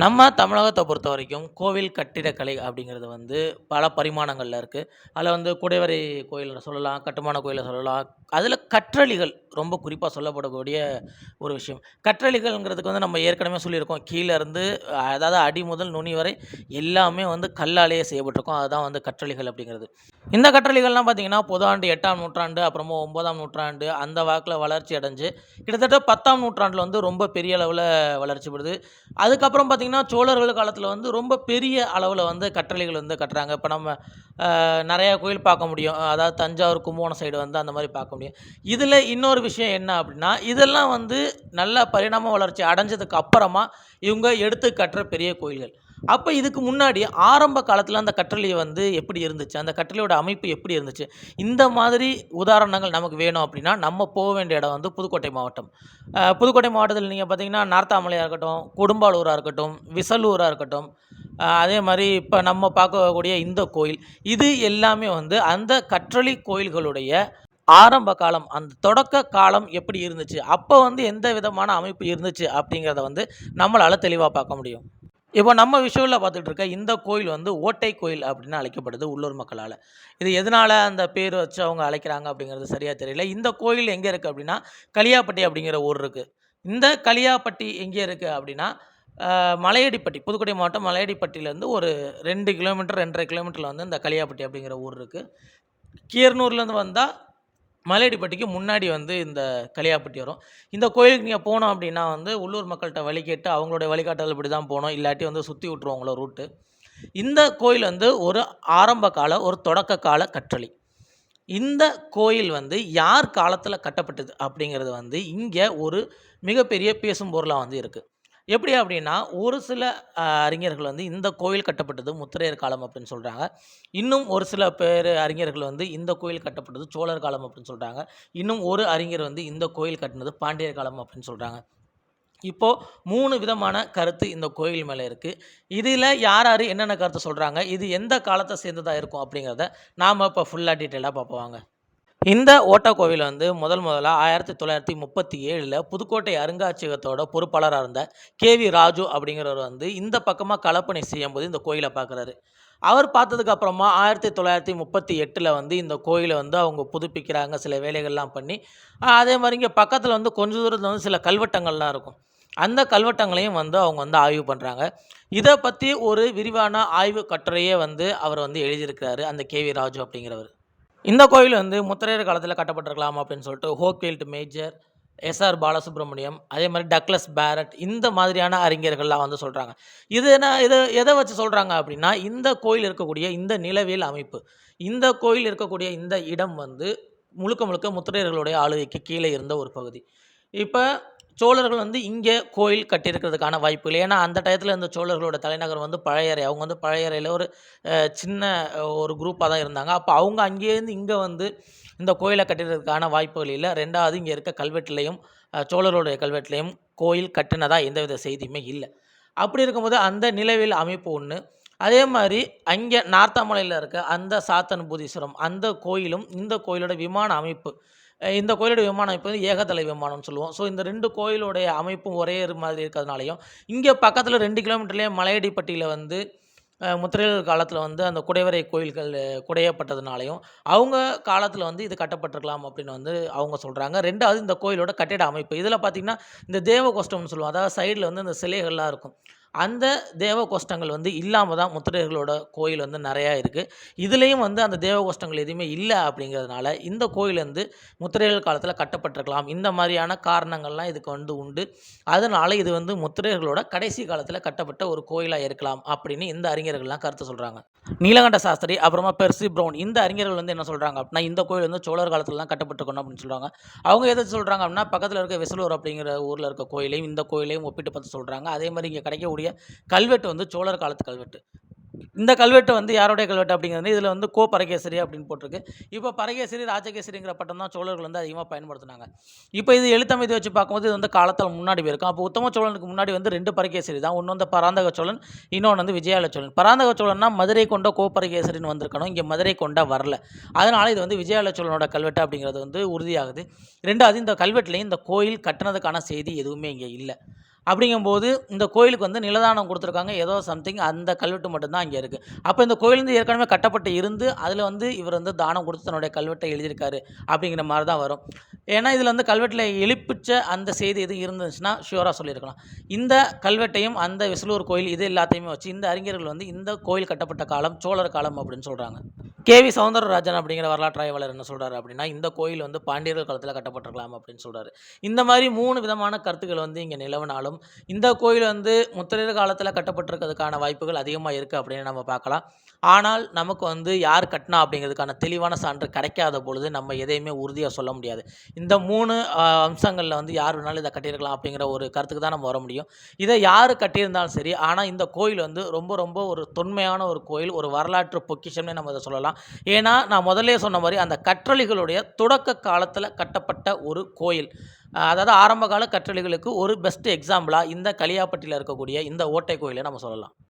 நம்ம தமிழகத்தை பொறுத்த வரைக்கும் கோவில் கட்டிடக்கலை அப்படிங்கிறது வந்து பல பரிமாணங்களில் இருக்குது அதில் வந்து குடைவரை கோயிலில் சொல்லலாம், கட்டுமான கோயிலில் சொல்லலாம். அதில் கற்றளிகள் ரொம்ப குறிப்பாக சொல்லப்படக்கூடிய ஒரு விஷயம். கற்றளிகள்ங்கிறதுக்கு வந்து நம்ம ஏற்கனவே சொல்லியிருக்கோம். கீழேருந்து அதாவது அடி முதல் நுனி வரை எல்லாமே வந்து கல்லாலேயே செய்யப்பட்டிருக்கும். அதுதான் வந்து கற்றளிகள் அப்படிங்கிறது. இந்த கற்றளிகள்லாம் பார்த்தீங்கன்னா, பொதாண்டு எட்டாம் நூற்றாண்டு, அப்புறமா ஒன்பதாம் நூற்றாண்டு அந்த வாக்கில் வளர்ச்சி அடைஞ்சு, கிட்டத்தட்ட பத்தாம் நூற்றாண்டில் வந்து ரொம்ப பெரிய அளவில் வளர்ச்சி படுது அதுக்கப்புறம் பார்த்திங்கன்னா சோழர்கள் காலத்தில் வந்து ரொம்ப பெரிய அளவில் வந்து கற்றளிகள் வந்து கட்டுறாங்க. இப்போ நம்ம நிறையா கோயில் பார்க்க முடியும். அதாவது தஞ்சாவூர், கும்பகோணம் சைடு வந்து அந்த மாதிரி பார்க்க முடியும். இதில் இன்னொரு விஷயம் என்ன அப்படின்னா, இதெல்லாம் வந்து நல்ல பரிணாம வளர்ச்சி அடைஞ்சதுக்கு அப்புறமா, இவங்க எடுத்து கட்டுற பெரிய கோயில்கள். அப்போ இதுக்கு முன்னாடி ஆரம்ப காலத்தில் அந்த கற்றளி வந்து எப்படி இருந்துச்சு? அந்த கற்றளியோட அமைப்பு எப்படி இருந்துச்சு? இந்த மாதிரி உதாரணங்கள் நமக்கு வேணும் அப்படின்னா, நம்ம போக வேண்டிய இடம் வந்து புதுக்கோட்டை மாவட்டம். புதுக்கோட்டை மாவட்டத்தில் நீங்கள் பார்த்தீங்கன்னா, நார்த்தாமலையாக இருக்கட்டும், கொடும்பாலூராக இருக்கட்டும், விசலூராக இருக்கட்டும், அதே மாதிரி இப்போ நம்ம பார்க்கக்கூடிய இந்த கோயில். இது எல்லாமே வந்து அந்த கற்றளி கோயில்களுடைய ஆரம்ப காலம், அந்த தொடக்க காலம் எப்படி இருந்துச்சு? அப்போ வந்து எந்த விதமான அமைப்பு இருந்துச்சு? அப்படிங்கிறத வந்து நம்மளால் தெளிவாக பார்க்க முடியும். இப்போ நம்ம விஷுவல்ல பார்த்துட்டு இருக்க இந்த கோயில் வந்து ஓட்டை கோயில் அப்படின்னு அழைக்கப்படுது உள்ளூர் மக்களால் இது எதனால் அந்த பேர் வச்சு அவங்க அழைக்கிறாங்க அப்படிங்கிறது சரியாக தெரியல. இந்த கோயில் எங்கே இருக்குது அப்படின்னா, களியாப்பட்டி அப்படிங்கிற ஊர் இருக்குது இந்த களியாப்பட்டி எங்கே இருக்குது அப்படின்னா, மலையடிப்பட்டி புதுக்கோட்டை மாவட்டம் மலையடிப்பட்டியிலேருந்து ஒரு ரெண்டு கிலோமீட்டர் ரெண்டரை கிலோமீட்டரில் வந்து இந்த களியாப்பட்டி அப்படிங்கிற ஊர் இருக்குது கீரனூர்லேருந்து வந்தால் மலையடிப்பட்டிக்கு முன்னாடி வந்து இந்த களியாப்பட்டி வரும். இந்த கோயிலுக்கு நீங்கள் போனோம் அப்படின்னா வந்து உள்ளூர் மக்கள்கிட்ட வழி கேட்டு அவங்களுடைய வழிகாட்டல் இப்படி தான் போகணும் இல்லாட்டி வந்து சுற்றி விட்டுரும் ரூட்டு. இந்த கோயில் வந்து ஒரு ஆரம்ப கால, ஒரு தொடக்க கால கற்றளி. இந்த கோயில் வந்து யார் காலத்தில் கட்டப்பட்டது அப்படிங்கிறது வந்து இங்கே ஒரு மிகப்பெரிய பேசும் பொருளாக வந்து இருக்குது எப்படி அப்படின்னா, ஒரு சில அறிஞர்கள் வந்து இந்த கோயில் கட்டப்பட்டது முத்திரையர் காலம் அப்படின்னு சொல்கிறாங்க இன்னும் ஒரு சில பேர் அறிஞர்கள் வந்து இந்த கோயில் கட்டப்பட்டது சோழர் காலம் அப்படின்னு சொல்கிறாங்க இன்னும் ஒரு அறிஞர் வந்து இந்த கோயில் கட்டினது பாண்டியர் காலம் அப்படின்னு சொல்கிறாங்க இப்போது மூணு விதமான கருத்து இந்த கோயில் மேலே இருக்குது இதில் யார் யார் என்னென்ன கருத்தை சொல்கிறாங்க இது எந்த காலத்தை சேர்ந்ததாக இருக்கும் அப்படிங்கிறத நாம் இப்போ ஃபுல்லாக டீட்டெயிலாக பார்ப்போம் வாங்க. இந்த ஓட்ட கோவில் வந்து முதல் முதலாக ஆயிரத்தி தொள்ளாயிரத்தி முப்பத்தி ஏழில் புதுக்கோட்டை அருங்காட்சியகத்தோட பொறுப்பாளராக இருந்த கே.வி. ராஜு அப்படிங்கிறவர் வந்து இந்த பக்கமாக கலப்பணி செய்யும் செய்யும்போது இந்த கோயிலை பார்க்குறாரு. அவர் பார்த்ததுக்கு அப்புறமா 1938ல வந்து இந்த கோயிலை வந்து அவங்க புதுப்பிக்கிறாங்க. சில வேலைகள்லாம் பண்ணி, அதே மாதிரி இங்கே பக்கத்தில் வந்து கொஞ்ச தூரத்தில் வந்து சில கல்வெட்டங்கள்லாம் இருக்கும். அந்த கல்வெட்டங்களையும் வந்து அவங்க வந்து ஆய்வு பண்ணுறாங்க இதை பற்றி ஒரு விரிவான ஆய்வு கட்டுரையே வந்து அவர் வந்து எழுதியிருக்கிறாரு. அந்த கே.வி. ராஜு அப்படிங்கிறவர் இந்த கோயில் வந்து முத்திரையர் காலத்தில் கட்டப்பட்டிருக்கலாம் அப்படின்னு சொல்லிட்டு ஹோக்வீல்ட் மேஜர், எஸ்.ஆர். பாலசுப்ரமணியம், அதே மாதிரி டக்ளஸ் பேரட் இந்த மாதிரியான அறிஞர்கள்லாம் வந்து சொல்கிறாங்க இது என்ன இதை எதை வச்சு சொல்கிறாங்க அப்படின்னா, இந்த கோயில் இருக்கக்கூடிய இந்த நிலவியல் அமைப்பு. இந்த கோயில் இருக்கக்கூடிய இந்த இடம் வந்து முழுக்க முழுக்க முத்திரையர்களுடைய ஆளுகைக்கு கீழே இருந்த ஒரு பகுதி. இப்போ சோழர்கள் வந்து இங்கே கோயில் கட்டியிருக்கிறதுக்கான வாய்ப்புகள். ஏன்னா, அந்த டயத்தில் இந்த சோழர்களோட தலைநகர் வந்து பழையறை. அவங்க வந்து பழையறையில் ஒரு சின்ன ஒரு குரூப்பாக தான் இருந்தாங்க. அப்போ அவங்க அங்கேருந்து இங்கே வந்து இந்த கோயிலை கட்டிடுறதுக்கான வாய்ப்புகள் இல்லை ரெண்டாவது இங்கே இருக்க கல்வெட்டுலேயும் சோழருடைய கல்வெட்டுலேயும் கோயில் கட்டினதாக எந்தவித செய்தியுமே இல்லை அப்படி இருக்கும்போது அந்த நிலவில் அமைப்பு ஒன்று அதே மாதிரி அங்கே நார்த்தாமலையில் இருக்க அந்த சாத்தன் பூதீஸ்வரம் அந்த கோயிலும், இந்த கோயிலோட விமான அமைப்பு. இந்த கோயிலோட விமானம் அமைப்பு வந்து ஏகதலை விமானம்னு சொல்லுவோம். ஸோ இந்த ரெண்டு கோயிலுடைய அமைப்பும் ஒரே மாதிரி இருக்கிறதுனாலையும் இங்கே பக்கத்தில் ரெண்டு கிலோமீட்டர்லேயே மலையடிப்பட்டியில் வந்து அ காலத்தில் வந்து அந்த குடைவரை கோயில்கள் குடையப்பட்டதுனாலையும் அவங்க காலத்தில் வந்து இது கட்டப்பட்டிருக்கலாம் அப்படின்னு வந்து அவங்க சொல்கிறாங்க ரெண்டாவது இந்த கோயிலோட கட்டிட அமைப்பு. இதில் பார்த்தீங்கன்னா, இந்த தேவகோஷ்டம்னு சொல்லுவோம். அதாவது சைடில் வந்து இந்த சிலைகள்லாம் இருக்கும். அந்த தேவகோஷ்டங்கள் வந்து இல்லாமல் தான் முத்திரையர்களோட கோயில் வந்து நிறையா இருக்குது இதுலேயும் வந்து அந்த தேவகோஷ்டங்கள் எதுவுமே இல்லை அப்படிங்கிறதுனால, இந்த கோயில் வந்து முத்திரையர்கள் காலத்தில் கட்டப்பட்டிருக்கலாம். இந்த மாதிரியான காரணங்கள்லாம் இதுக்கு வந்து உண்டு. அதனால் இது வந்து முத்திரையர்களோட கடைசி காலத்தில் கட்டப்பட்ட ஒரு கோயிலாக இருக்கலாம் அப்படின்னு இந்த அறிஞர்கள்லாம் கருத்து சொல்கிறாங்க நீலகண்ட சாஸ்திரி, அப்புறமா பெர்சி ப்ரௌன் இந்த அறிஞர்கள் வந்து என்ன சொல்கிறாங்க அப்படின்னா, இந்த கோயில் வந்து சோழர் காலத்தில் தான் கட்டப்பட்டிருக்கணும் அப்படின்னு சொல்கிறாங்க அவங்க எதை சொல்கிறாங்க அப்படின்னா, பக்கத்தில் இருக்க விசலூர் அப்படிங்கிற ஊரில் இருக்க கோயிலையும், இந்த கோயிலையும் ஒப்பிட்டு பார்த்து சொல்கிறாங்க அதே மாதிரி இங்கே கிடைக்கக்கூடிய கல்வெட்டு வந்து சோழர் காலத்து கல்வெட்டு. இந்த கல்வெட்டு வந்து யாருடைய கல்வெட்டு அப்படிங்கிறது இதில் வந்து கோ. பரகேசரி அப்படின்னு போட்டிருக்கு. இப்போ பரகேசரி, ராஜகேசரிங்கிற பட்டம் தான் சோழர்கள் வந்து அதிகமாக பயன்படுத்துனாங்க. இப்போ இது எழுத்தமைதி வச்சு பார்க்கும்போது இது வந்து காலத்தில் முன்னாடி போயிருக்கும். அப்போ உத்தம சோழனுக்கு முன்னாடி வந்து ரெண்டு பரகேசரி தான். ஒன்று வந்து பராந்தக சோழன், இன்னொன்று வந்து விஜயால சோழன். பராந்தக சோழன்னா மதுரை கொண்ட கோ. பரகேசரின்னு வந்திருக்கணும். இங்கே மதுரை கொண்டா வரல. அதனால இது வந்து விஜயால சோழனோட கல்வெட்டு அப்படிங்கிறது வந்து உறுதியாகுது. ரெண்டாவது இந்த கல்வெட்டுலேயும் இந்த கோயில் கட்டுனதுக்கான செய்தி எதுவுமே இங்கே இல்லை அப்படிங்கும்போது இந்த கோயிலுக்கு வந்து நிலதானம் கொடுத்துருக்காங்க. ஏதோ சம்திங் அந்த கல்வெட்டு மட்டும்தான் அங்கே இருக்குது அப்போ இந்த கோயில் வந்து ஏற்கனவே கட்டப்பட்டு இருந்து அதில் வந்து இவர் வந்து தானம் கொடுத்து தன்னுடைய கல்வெட்டை எழுதியிருக்காரு அப்படிங்கிற மாதிரி தான் வரும். ஏன்னா இதில் வந்து கல்வெட்டில் எழுப்பிச்ச அந்த செய்தி எதுவும் இருந்துச்சுன்னா ஷியூராக சொல்லியிருக்கலாம். இந்த கல்வெட்டையும் அந்த விசலூர் கோயில் இது எல்லாத்தையுமே வச்சு இந்த அறிஞர்கள் வந்து இந்த கோயில் கட்டப்பட்ட காலம் சோழர் காலம் அப்படின்னு சொல்கிறாங்க கேவி சௌந்தரராஜன் அப்படிங்கிற வரலாற்று ஆய்வாளர் என்ன சொல்கிறாரு அப்படின்னா இந்த கோயில் வந்து பாண்டியர்கள் காலத்தில் கட்டப்பட்டிருக்கலாம் அப்படின்னு சொல்கிறாரு இந்த மாதிரி மூணு விதமான கருத்துக்கள் வந்து இங்கே நிலவினாலும் இந்த கோயில் வந்து முத்திரையர் காலத்தில் கட்டப்பட்டிருக்கிறதுக்கான வாய்ப்புகள் அதிகமாக இருக்குது அப்படின்னு நம்ம பார்க்கலாம். ஆனால் நமக்கு வந்து யார் கட்டினா அப்படிங்கிறதுக்கான தெளிவான சான்று கிடைக்காத பொழுது நம்ம எதையுமே உறுதியாக சொல்ல முடியாது. இந்த மூணு அம்சங்களில் வந்து யார் வேணாலும் இதை கட்டியிருக்கலாம் அப்படிங்கிற ஒரு கருத்துக்கு தான் நம்ம வர முடியும். இதை யார் கட்டியிருந்தாலும் சரி ஆனால் இந்த கோயில் வந்து ரொம்ப ரொம்ப ஒரு தொன்மையான ஒரு கோயில் ஒரு வரலாற்று பொக்கிஷம்னே நம்ம இதை சொல்லலாம். ஏன்னா நான் முதல்ல சொன்ன மாதிரி அந்த கற்றளிகளுடைய தொடக்க காலத்தில் கட்டப்பட்ட ஒரு கோயில். அதாவது ஆரம்ப கால கற்றளிகளுக்கு ஒரு பெஸ்ட் எக்ஸாம்பிளாக இந்த களியாப்பட்டியில் இருக்கக்கூடிய இந்த ஓட்டை கோயிலை நம்ம சொல்லலாம்.